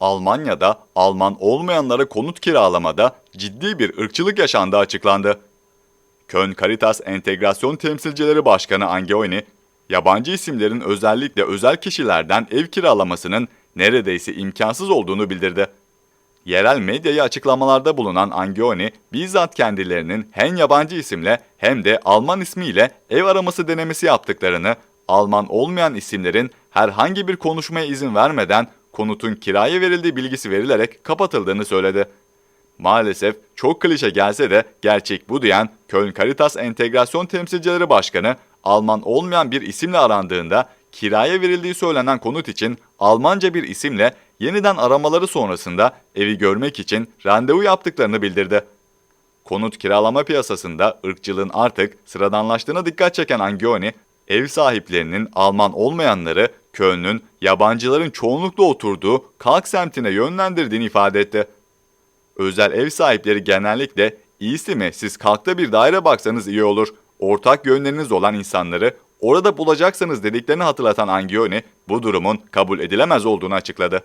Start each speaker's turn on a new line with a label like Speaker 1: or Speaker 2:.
Speaker 1: Almanya'da Alman olmayanlara konut kiralamada ciddi bir ırkçılık yaşandığı açıklandı. Köln Caritas Entegrasyon Temsilcileri Başkanı Angeoni, yabancı isimlerin özellikle özel kişilerden ev kiralamasının neredeyse imkansız olduğunu bildirdi. Yerel medyaya açıklamalarda bulunan Angioni, bizzat kendilerinin hem yabancı isimle hem de Alman ismiyle ev araması denemesi yaptıklarını, Alman olmayan isimlerin herhangi bir konuşmaya izin vermeden konutun kiraya verildiği bilgisi verilerek kapatıldığını söyledi. Maalesef çok klişe gelse de gerçek bu diyen Köln Caritas Entegrasyon Temsilcileri Başkanı, Alman olmayan bir isimle arandığında kiraya verildiği söylenen konut için Almanca bir isimle yeniden aramaları sonrasında evi görmek için randevu yaptıklarını bildirdi. Konut kiralama piyasasında ırkçılığın artık sıradanlaştığına dikkat çeken Angioni, ev sahiplerinin Alman olmayanları Köln'ün yabancıların çoğunlukla oturduğu Kalk semtine yönlendirdiğini ifade etti. Özel ev sahipleri genellikle iyisi mi siz kalkta bir daire baksanız iyi olur. Ortak yönleriniz olan insanları orada bulacaksanız dediklerini hatırlatan Angioni bu durumun kabul edilemez olduğunu açıkladı.